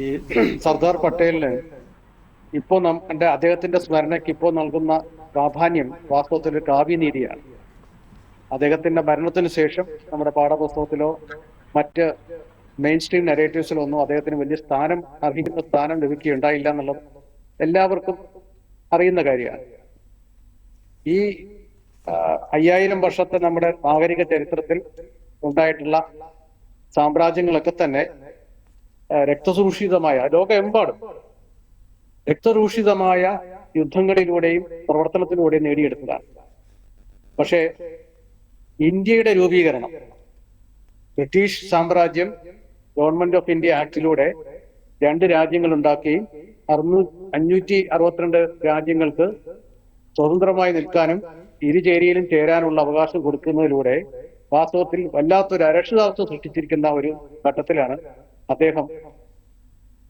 ഈ സർദാർ പട്ടേലിന് ഇപ്പോ നമ്മുടെ അദ്ദേഹത്തിന്റെ സ്മരണയ്ക്ക് ഇപ്പോൾ നൽകുന്ന പ്രാധാന്യം വാസ്തവത്തിൽ കാവ്യനീതിയാണ്. അദ്ദേഹത്തിന്റെ മരണത്തിന് ശേഷം നമ്മുടെ പാഠപുസ്തകത്തിലോ മറ്റ് മെയിൻ സ്ട്രീം നെറേറ്റീവ്സിലോ ഒന്നും അദ്ദേഹത്തിന് വലിയ സ്ഥാനം അർഹിക്കുന്ന സ്ഥാനം ലഭിക്കുകയുണ്ടായില്ല എന്നുള്ളത് എല്ലാവർക്കും അറിയുന്ന കാര്യമാണ്. ഈ അയ്യായിരം വർഷത്തെ നമ്മുടെ നാഗരിക ചരിത്രത്തിൽ ഉണ്ടായിട്ടുള്ള സാമ്രാജ്യങ്ങളൊക്കെ തന്നെ രക്തസൂഷിതമായ ലോകമെമ്പാടും രക്തരൂഷിതമായ യുദ്ധങ്ങളിലൂടെയും പ്രവർത്തനത്തിലൂടെയും നേടിയെടുത്തതാണ്. പക്ഷേ ഇന്ത്യയുടെ രൂപീകരണം ബ്രിട്ടീഷ് സാമ്രാജ്യം ഗവൺമെന്റ് ഓഫ് ഇന്ത്യ ആക്ടിലൂടെ രണ്ട് രാജ്യങ്ങൾ ഉണ്ടാക്കുകയും അറുന്നൂ അഞ്ഞൂറ്റി അറുപത്തിരണ്ട് രാജ്യങ്ങൾക്ക് സ്വതന്ത്രമായി നിൽക്കാനും ഇരുചേരിയിലും ചേരാനുള്ള അവകാശം കൊടുക്കുന്നതിലൂടെ വാസ്തവത്തിൽ വല്ലാത്തൊരു അരക്ഷിതാവസ്ഥ സൃഷ്ടിച്ചിരിക്കുന്ന ഒരു ഘട്ടത്തിലാണ് അദ്ദേഹം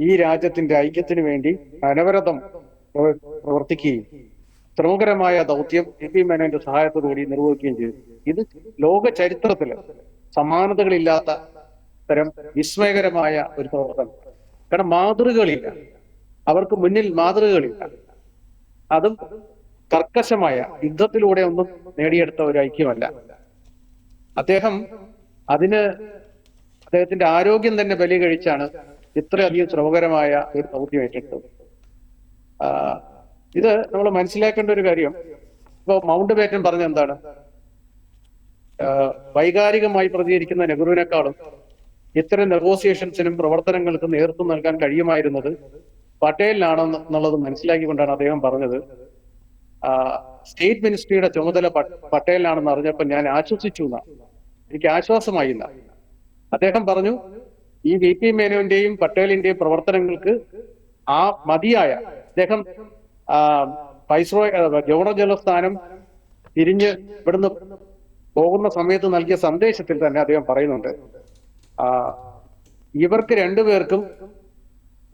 ഈ രാജ്യത്തിന്റെ ഐക്യത്തിന് വേണ്ടി അനവരതം പ്രവ- പ്രവർത്തിക്കുകയും ശ്രമകരമായ ദൗത്യം എ പി മേനോന്റെ സഹായത്തോടുകൂടി നിർവഹിക്കുകയും ചെയ്തു. ഇത് ലോക ചരിത്രത്തിൽ സമാനതകളില്ലാത്ത തരം വിസ്മയകരമായ ഒരു പ്രവർത്തനം. കാരണം മാതൃകകളില്ല. അവർക്ക് മുന്നിൽ മാതൃകകളില്ല. അതും കർക്കശമായ യുദ്ധത്തിലൂടെ ഒന്നും നേടിയെടുത്ത ഒരു ഐക്യമല്ല. അദ്ദേഹം അതിന് അദ്ദേഹത്തിന്റെ ആരോഗ്യം തന്നെ ബലി കഴിച്ചാണ് ഇത്രയധികം ശ്രമകരമായ ഒരു ദൗത്യം ഏറ്റെടുത്തത്. ഇത് നമ്മൾ മനസ്സിലാക്കേണ്ട ഒരു കാര്യം. ഇപ്പൊ മൗണ്ട് ബേറ്റൻ പറഞ്ഞ എന്താണ്? വൈകാരികമായി പ്രതികരിക്കുന്ന നെഹ്റുവിനേക്കാളും ഇത്തരം നെഗോസിയേഷൻസിനും പ്രവർത്തനങ്ങൾക്കും നേതൃത്വം നൽകാൻ കഴിയുമായിരുന്നത് പട്ടേലിനാണെന്ന് എന്നുള്ളത് മനസ്സിലാക്കിക്കൊണ്ടാണ് അദ്ദേഹം പറഞ്ഞത്. സ്റ്റേറ്റ് മിനിസ്ട്രിയുടെ ചുമതല പട്ടേലിനാണെന്ന് അറിഞ്ഞപ്പോൾ ഞാൻ ആശ്വസിച്ചു എന്നാണ്. എനിക്ക് ആശ്വാസമായി എന്നാ അദ്ദേഹം പറഞ്ഞു ഈ വി പി മേനോന്റെയും പട്ടേലിന്റെയും പ്രവർത്തനങ്ങൾക്ക് ആ മതിയായ അദ്ദേഹം വൈസ്രോയ് ഗവർണർ ജനറൽ സ്ഥാനം തിരിഞ്ഞ് ഇവിടുന്ന് പോകുന്ന സമയത്ത് നൽകിയ സന്ദേശത്തിൽ തന്നെ അദ്ദേഹം പറയുന്നുണ്ട് ഇവർക്ക് രണ്ടുപേർക്കും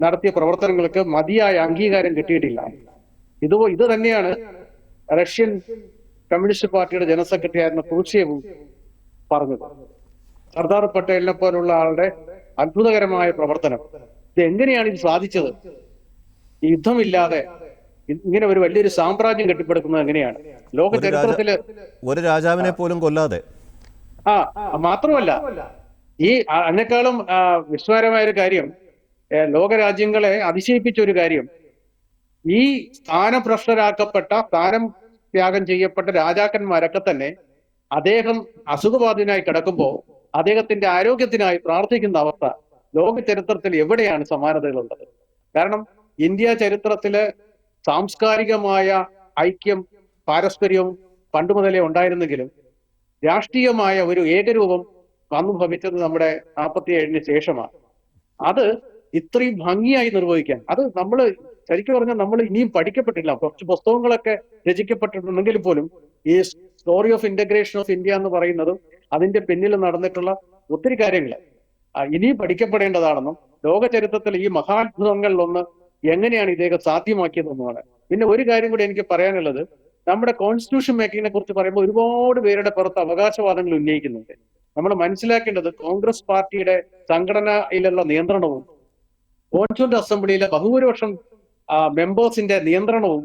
നടത്തിയ പ്രവർത്തനങ്ങൾക്ക് മതിയായ അംഗീകാരം കിട്ടിയിട്ടില്ല. ഇത് ഇത് തന്നെയാണ് റഷ്യൻ കമ്മ്യൂണിസ്റ്റ് പാർട്ടിയുടെ ജനറൽ സെക്രട്ടറി ആയിരുന്ന പൂച്ചയവും പറഞ്ഞത്. സർദാർ പട്ടേലിനെ പോലുള്ള ആളുടെ അത്ഭുതകരമായ പ്രവർത്തനം. ഇത് എങ്ങനെയാണ് ഇത് സാധിച്ചത്? യുദ്ധമില്ലാതെ ഇങ്ങനെ ഒരു വലിയൊരു സാമ്രാജ്യം കെട്ടിപ്പടുക്കുന്നത് എങ്ങനെയാണ്? ലോക ചരിത്രത്തിൽ ഒരു രാജാവിനെ പോലും കൊല്ലാതെ. ആ മാത്രമല്ല ഈ അതിനേക്കാളും വിസ്മയകരമായ ഒരു കാര്യം ലോകരാജ്യങ്ങളെ അതിശയിപ്പിച്ച ഒരു കാര്യം ഈ സ്ഥാനഭ്രഷ്ടരാക്കപ്പെട്ട സ്ഥാനം ത്യാഗം ചെയ്യപ്പെട്ട രാജാക്കന്മാരൊക്കെ തന്നെ അദ്ദേഹം അസുഖബാധിതനായി കിടക്കുമ്പോൾ അദ്ദേഹത്തിന്റെ ആരോഗ്യത്തിനായി പ്രാർത്ഥിക്കുന്ന അവസ്ഥ ലോക ചരിത്രത്തിൽ എവിടെയാണ് സമാനതകളുള്ളത്? കാരണം ഇന്ത്യ ചരിത്രത്തിൽ സാംസ്കാരികമായ ഐക്യം പാരസ്പര്യവും പണ്ട് മുതലേ ഉണ്ടായിരുന്നെങ്കിലും രാഷ്ട്രീയമായ ഒരു ഏകരൂപം വന്നു ഭവിച്ചത് നമ്മുടെ നാൽപ്പത്തി ഏഴിന് ശേഷമാണ്. അത് ഇത്രയും ഭംഗിയായി നിർവഹിക്കാൻ അത് നമ്മൾ ശരിക്കും പറഞ്ഞാൽ നമ്മൾ ഇനിയും പഠിക്കപ്പെട്ടില്ല കുറച്ച് പുസ്തകങ്ങളൊക്കെ രചിക്കപ്പെട്ടിട്ടുണ്ടെങ്കിൽ പോലും ഈ story of integration of India എന്ന് പറയുന്നതും അതിന്റെ പിന്നിൽ നടന്നിട്ടുള്ള ഒത്തിരി കാര്യങ്ങൾ. ഇനിയും പഠിക്കപ്പെടേണ്ടതാണെന്നും ലോക ചരിത്രത്തിൽ ഈ മഹാത്ഭുതങ്ങളിലൊന്ന് എങ്ങനെയാണ് ഇദ്ദേഹം സാധ്യമാക്കിയതെന്നുമാണ്. പിന്നെ ഒരു കാര്യം കൂടി എനിക്ക് പറയാനുള്ളത്. നമ്മുടെ കോൺസ്റ്റിറ്റ്യൂഷൻ മേക്കിങ്ങിനെ കുറിച്ച് പറയുമ്പോൾ ഒരുപാട് പേരുടെ പുറത്ത് അവകാശവാദങ്ങൾ ഉന്നയിക്കുന്നുണ്ട്. നമ്മൾ മനസ്സിലാക്കേണ്ടത് കോൺഗ്രസ് പാർട്ടിയുടെ സംഘടനയിലുള്ള നിയന്ത്രണവും കോൺസ്റ്റിറ്റ്യൂന്റ് അസംബ്ലിയിലെ ബഹുഭൂരിപക്ഷം മെമ്പേഴ്സിന്റെ നിയന്ത്രണവും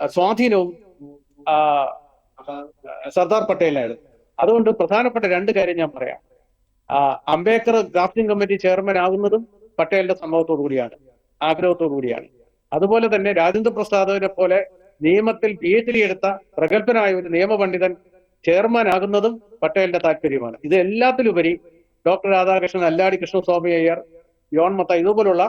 സ്വാധീനവും സർദാർ പട്ടേലിനായിരുന്നു അതുകൊണ്ട് പ്രധാനപ്പെട്ട രണ്ട് കാര്യം ഞാൻ പറയാം. അംബേദ്കർ ഡ്രാഫ്റ്റിംഗ് കമ്മിറ്റി ചെയർമാൻ ആകുന്നതും പട്ടേലിന്റെ സംഭവത്തോടു കൂടിയാണ് ആഗ്രഹത്തോടു കൂടിയാണ്. അതുപോലെ തന്നെ രാജേന്ദ്ര പ്രസാദിനെ പോലെ നിയമത്തിൽ പി എച്ച് ഡി എടുത്ത പ്രഗത്ഭനായ ഒരു നിയമപണ്ഡിതൻ ചെയർമാൻ ആകുന്നതും പട്ടേലിന്റെ താല്പര്യമാണ്. ഇത് എല്ലാത്തിലുപരി ഡോക്ടർ രാധാകൃഷ്ണൻ അല്ലാടി കൃഷ്ണസ്വാമി അയ്യർ യോൺ മത്ത ഇതുപോലുള്ള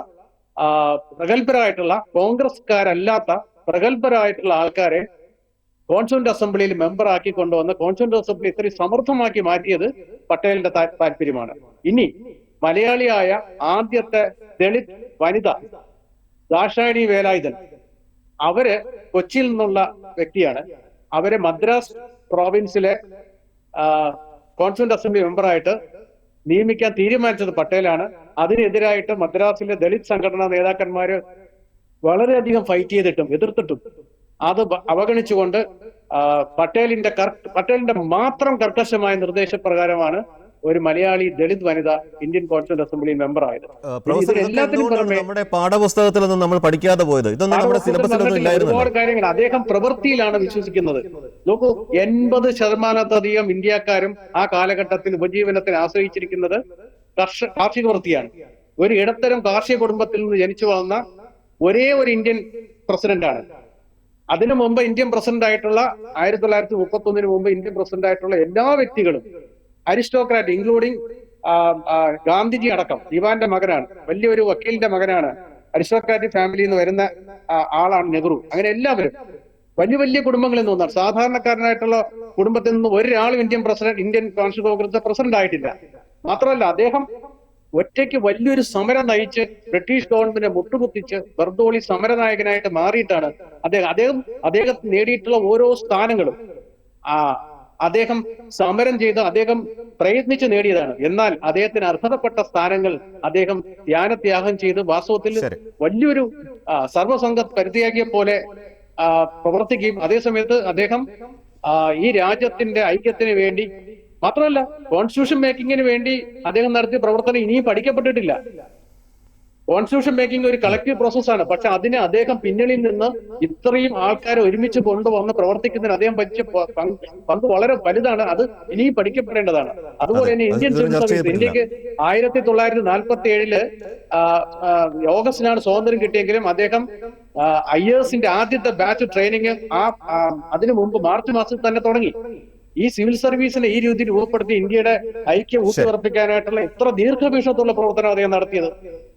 പ്രഗത്ഭരായിട്ടുള്ള കോൺഗ്രസ്കാരല്ലാത്ത പ്രഗത്ഭരായിട്ടുള്ള ആൾക്കാരെ കോൺസ്റ്റിറ്റ്യൂന്റ് അസംബ്ലിയിൽ മെമ്പർ ആക്കി കൊണ്ടുവന്ന് കോൺസ്റ്റിറ്റ്യൂന്റ് അസംബ്ലി ഇത്രയും സമർത്ഥമാക്കി മാറ്റിയത് പട്ടേലിന്റെ താല്പര്യമാണ്. ഇനി മലയാളിയായ ആദ്യത്തെ ദളിത് വനിത ദാഷായണി വേലായുധൻ. അവർ കൊച്ചിയിൽ നിന്നുള്ള വ്യക്തിയാണ്. അവരെ മദ്രാസ് പ്രോവിൻസിലെ കോൺസ്റ്റിറ്റ്യൂന്റ് അസംബ്ലി മെമ്പറായിട്ട് നിയമിക്കാൻ തീരുമാനിച്ചത് പട്ടേലാണ്. അതിനെതിരായിട്ട് മദ്രാസിലെ ദളിത് സംഘടനാ നേതാക്കന്മാര് വളരെയധികം ഫൈറ്റ് ചെയ്തിട്ടും എതിർത്തിട്ടും അത് അവഗണിച്ചുകൊണ്ട് പട്ടേലിന്റെ പട്ടേലിന്റെ മാത്രം കർക്കശമായ നിർദ്ദേശപ്രകാരമാണ് ഒരു മലയാളി ദളിത് വനിത ഇന്ത്യൻ കോൺസ്റ്റന്റ് അസംബ്ലി മെമ്പർ ആയത്. നമ്മുടെ പാഠപുസ്തകത്തിലൊന്നും നമ്മൾ പഠിക്കാതെ പോയത്? ഇതൊന്നും നമ്മുടെ ഒരുപാട് കാര്യങ്ങൾ. അദ്ദേഹം പ്രവൃത്തിയിലാണ് വിശ്വസിക്കുന്നത്. നോക്കൂ എൺപത് ശതമാനത്തധികം ഇന്ത്യക്കാരും ആ കാലഘട്ടത്തിൽ ഉപജീവനത്തിന് ആശ്രയിച്ചിരിക്കുന്നത് കർഷക കാർഷിക വൃത്തിയാണ്. ഒരു ഇടത്തരം കാർഷിക കുടുംബത്തിൽ നിന്ന് ജനിച്ചു വളർന്ന ഒരേ ഒരു ഇന്ത്യൻ പ്രസിഡന്റാണ്. അതിനു മുമ്പ് ഇന്ത്യൻ പ്രസിഡന്റ് ആയിട്ടുള്ള ആയിരത്തി തൊള്ളായിരത്തി മുപ്പത്തി ഒന്നിന് മുമ്പ് ഇന്ത്യൻ പ്രസിഡന്റ് ആയിട്ടുള്ള എല്ലാ വ്യക്തികളും അരിസ്റ്റോക്രാറ്റ് ഇൻക്ലൂഡിംഗ് ഗാന്ധിജി അടക്കം ദിവാന്റെ മകനാണ് വലിയൊരു വക്കീലിന്റെ മകനാണ് അരിസ്റ്റോക്രാറ്റിക് ഫാമിലിയിൽ നിന്ന് വരുന്ന ആളാണ് നെഹ്റു. അങ്ങനെ എല്ലാവരും വലിയ വലിയ കുടുംബങ്ങളിൽ നിന്നാണ് സാധാരണക്കാരനായിട്ടുള്ള കുടുംബത്തിൽ നിന്ന് ഒരാളും Indian president Indian Congress president ആയിട്ടില്ല. മാത്രമല്ല അദ്ദേഹം ഒറ്റയ്ക്ക് വലിയൊരു സമരം നയിച്ച് ബ്രിട്ടീഷ് ഗവൺമെന്റിനെ മുട്ടുകുത്തിച്ച് ബർദോളി സമരനായകനായിട്ട് മാറിയിട്ടാണ് അദ്ദേഹം അദ്ദേഹം അദ്ദേഹം നേടിയിട്ടുള്ള ഓരോ സ്ഥാനങ്ങളും. ആ അദ്ദേഹം സമരം ചെയ്ത് അദ്ദേഹം പ്രയത്നിച്ച് നേടിയതാണ്. എന്നാൽ അദ്ദേഹത്തിന് അർഹതപ്പെട്ട സ്ഥാനങ്ങൾ അദ്ദേഹം ധ്യാനത്യാഗം ചെയ്ത് വാസ്തവത്തിൽ വലിയൊരു സർവസംഘ പരിധിയാക്കിയ പരിത്യാഗിയെ പോലെ പ്രവർത്തിക്കുകയും അതേസമയത്ത് അദ്ദേഹം ഈ രാജ്യത്തിന്റെ ഐക്യത്തിന് വേണ്ടി മാത്രമല്ല കോൺസ്റ്റിറ്റ്യൂഷൻ മേക്കിങ്ങിന് വേണ്ടി അദ്ദേഹം നടത്തിയ പ്രവർത്തനം ഇനിയും പഠിക്കപ്പെട്ടിട്ടില്ല. കോൺസ്റ്റിറ്റ്യൂഷൻ മേക്കിംഗ് ഒരു കളക്റ്റീവ് പ്രോസസ്സാണ് പക്ഷെ അതിന് അദ്ദേഹം പിന്നണിയിൽ നിന്ന് ഇത്രയും ആൾക്കാരെ ഒരുമിച്ച് കൊണ്ടുവന്ന് പ്രവർത്തിക്കുന്നതിന് അദ്ദേഹം പറ്റിയ പങ്ക് വളരെ വലുതാണ്. അത് ഇനിയും പഠിക്കപ്പെടേണ്ടതാണ്. അതുപോലെ തന്നെ ഇന്ത്യൻ സിവിൽ സർവീസ് ഇന്ത്യയ്ക്ക് ആയിരത്തി തൊള്ളായിരത്തി നാൽപ്പത്തി ഏഴിൽ ഓഗസ്റ്റിനാണ് സ്വാതന്ത്ര്യം കിട്ടിയെങ്കിലും അദ്ദേഹം ഐ എസിന്റെ ആദ്യത്തെ ബാച്ച് ട്രെയിനിങ് ആ, അതിനു മുമ്പ് മാർച്ച് മാസത്തിൽ തന്നെ തുടങ്ങി. ഈ സിവിൽ സർവീസിനെ ഈ രീതിയിൽ രൂപപ്പെടുത്തി ഇന്ത്യയുടെ ഐക്യം ഊട്ടിയുറപ്പിക്കാനായിട്ടുള്ള എത്ര ദീർഘവീക്ഷണത്തുള്ള പ്രവർത്തനം അദ്ദേഹം നടത്തിയത്?